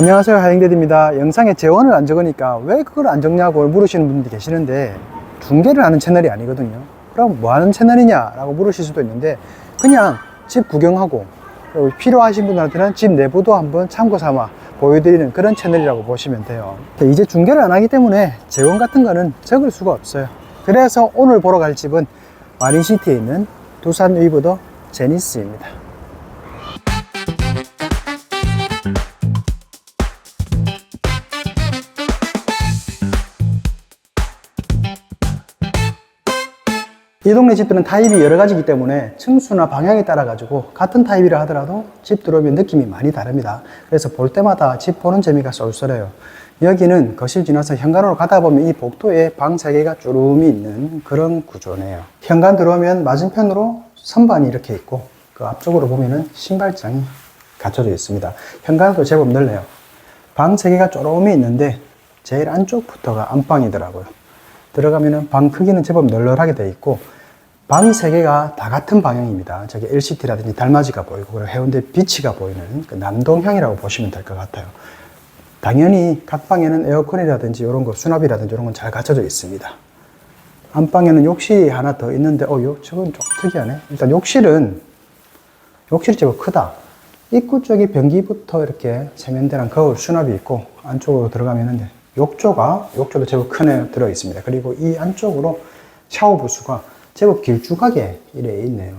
안녕하세요 하영대입니다. 영상에 재원을 안 적으니까 왜 그걸 안 적냐고 물으시는 분들이 계시는데 중계를 하는 채널이 아니거든요. 그럼 뭐 하는 채널이냐 라고 물으실 수도 있는데 그냥 집 구경하고 필요하신 분들한테는 집 내부도 한번 참고 삼아 보여드리는 그런 채널이라고 보시면 돼요. 이제 중계를 안 하기 때문에 재원 같은 거는 적을 수가 없어요. 그래서 오늘 보러 갈 집은 마린시티에 있는 두산 웨이브더 제니스입니다 이 동네 집들은 타입이 여러 가지이기 때문에 층수나 방향에 따라 가지고 같은 타입이라 하더라도 집 들어오면 느낌이 많이 다릅니다. 그래서 볼 때마다 집 보는 재미가 쏠쏠해요. 여기는 거실 지나서 현관으로 가다 보면 이 복도에 방 3개가 주름이 있는 그런 구조네요. 현관 들어오면 맞은편으로 선반이 이렇게 있고 그 앞쪽으로 보면은 신발장이 갖춰져 있습니다. 현관도 제법 넓네요. 방 3개가 쪼름이 있는데 제일 안쪽부터가 안방이더라고요. 들어가면은 방 크기는 제법 널널하게 되어 있고 방세 개가 다 같은 방향입니다. 저기 LCT라든지 달맞이가 보이고 해운대 비치가 보이는 그 남동향이라고 보시면 될 것 같아요. 당연히 각 방에는 에어컨이라든지 이런 거 수납이라든지 이런 건 잘 갖춰져 있습니다. 안방에는 욕실이 하나 더 있는데 어, 요, 저건 좀 특이하네. 일단 욕실은 욕실이 제법 크다. 입구 쪽에 변기부터 이렇게 세면대랑 거울 수납이 있고 안쪽으로 들어가면은 욕조가 욕조도 제법 큰 애 들어 있습니다. 그리고 이 안쪽으로 샤워 부스가 제법 길쭉하게 이래 있네요.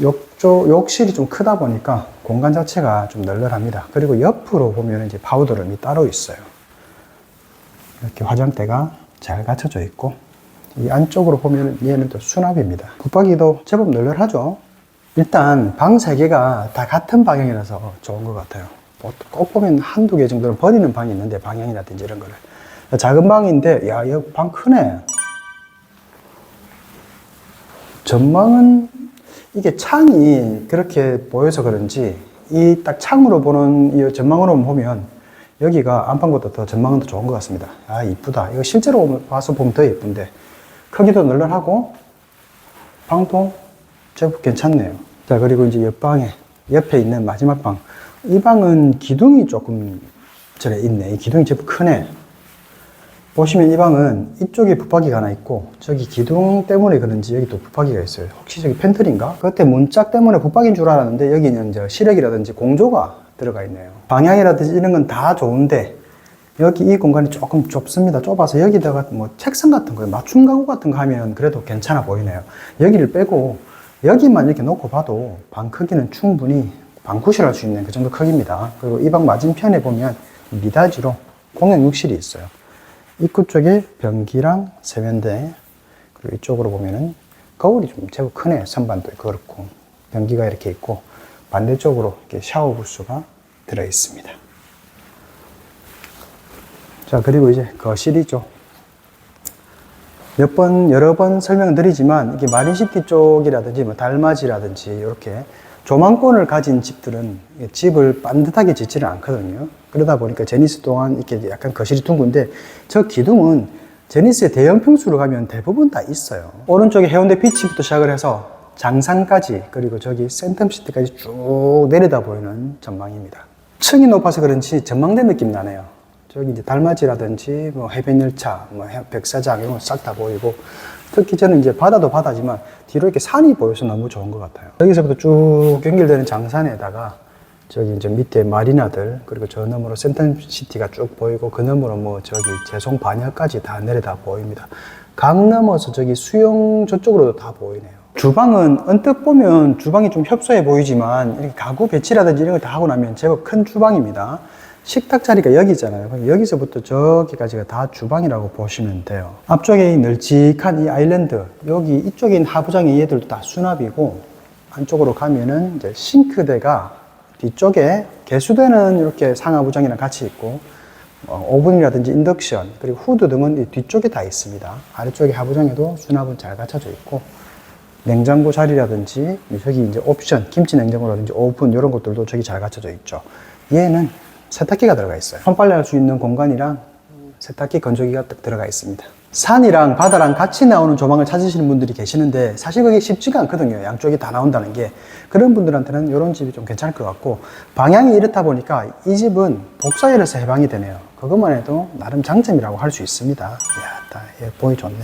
욕조 욕실이 좀 크다 보니까 공간 자체가 좀 널널합니다. 그리고 옆으로 보면 이제 파우더룸이 따로 있어요. 이렇게 화장대가 잘 갖춰져 있고 이 안쪽으로 보면 얘는 또 수납입니다. 붙박이도 제법 널널하죠. 일단 방 3개가 다 같은 방향이라서 좋은 것 같아요. 뭐꼭 보면 한두 개 정도는 버리는 방이 있는데 방향이라든지 이런 거를 작은 방인데 야 여기 방 크네 전망은 이게 창이 그렇게 보여서 그런지 이 딱 창으로 보는 이 전망으로 보면 여기가 안방보다 더 전망은 더 좋은 것 같습니다. 아 이쁘다. 이거 실제로 와서 보면 더 예쁜데. 크기도 널널하고 방도 제법 괜찮네요. 자 그리고 이제 옆방에 옆에 있는 마지막 방. 이 방은 기둥이 조금 저래 있네. 이 기둥이 제법 크네. 보시면 이 방은 이쪽에 붙박이가 하나 있고 저기 기둥 때문에 그런지 여기 또 붙박이가 있어요. 혹시 저기 팬트리인가? 그때 문짝 때문에 붙박이인 줄 알았는데 여기는 이제 시력이라든지 공조가 들어가 있네요. 방향이라든지 이런 건 다 좋은데 여기 이 공간이 조금 좁습니다. 좁아서 여기다가 뭐 책상 같은 거, 맞춤 가구 같은 거 하면 그래도 괜찮아 보이네요. 여기를 빼고 여기만 이렇게 놓고 봐도 방 크기는 충분히 방구실 할 수 있는 그 정도 크기입니다. 그리고 이 방 맞은편에 보면 미닫이로 공용 욕실이 있어요. 입구 쪽에 변기랑 세면대, 그리고 이쪽으로 보면은 거울이 좀 제법 크네. 선반도 그렇고, 변기가 이렇게 있고, 반대쪽으로 이렇게 샤워 부스가 들어 있습니다. 자, 그리고 이제 거실이죠. 몇 번, 여러 번 설명을 드리지만, 이게 마린시티 쪽이라든지, 뭐, 달맞이라든지, 이렇게 조망권을 가진 집들은 집을 반듯하게 짓지를 않거든요. 그러다 보니까 제니스 또한 이렇게 약간 거실이 둥근데, 저 기둥은 제니스의 대형 평수로 가면 대부분 다 있어요. 오른쪽에 해운대 비치부터 시작을 해서 장산까지, 그리고 저기 센텀시티까지 쭉 내려다 보이는 전망입니다. 층이 높아서 그런지 전망대 느낌 나네요. 저기 이제 달맞이라든지 뭐 해변열차, 뭐 해- 백사장 이런 거싹다 보이고 특히 저는 이제 바다도 바다지만 뒤로 이렇게 산이 보여서 너무 좋은 것 같아요. 여기서부터 쭉 연결되는 장산에다가 저기 이제 밑에 마리나들 그리고 저 너머로 센텀시티가 쭉 보이고 그 너머로 뭐 저기 재송 반야까지 다 내려다 보입니다. 강 넘어서 저기 수영 저쪽으로도 다 보이네요. 주방은 언뜻 보면 주방이 좀 협소해 보이지만 이렇게 가구 배치라든지 이런 걸 다 하고 나면 제법 큰 주방입니다. 식탁 자리가 여기 있잖아요. 그럼 여기서부터 저기까지가 다 주방이라고 보시면 돼요. 앞쪽에 이 널찍한 이 아일랜드, 여기 있는 하부장의 얘들도 다 수납이고, 안쪽으로 가면은 이제 싱크대가 뒤쪽에 개수대는 이렇게 상하부장이랑 같이 있고, 어, 오븐이라든지 인덕션, 그리고 후드 등은 이 뒤쪽에 다 있습니다. 아래쪽에 하부장에도 수납은 잘 갖춰져 있고, 냉장고 자리라든지 저기 이제 옵션 김치 냉장고라든지 오븐 이런 것들도 저기 잘 갖춰져 있죠. 얘는 세탁기가 들어가 있어요. 손빨래 할 수 있는 공간이랑 세탁기 건조기가 딱 들어가 있습니다. 산이랑 바다랑 같이 나오는 조망을 찾으시는 분들이 계시는데 사실 그게 쉽지가 않거든요. 양쪽이 다 나온다는 게. 그런 분들한테는 이런 집이 좀 괜찮을 것 같고 방향이 이렇다 보니까 이 집은 복사열에서 해방이 되네요. 그것만 해도 나름 장점이라고 할 수 있습니다. 이야, 다, 예, 보기 좋네.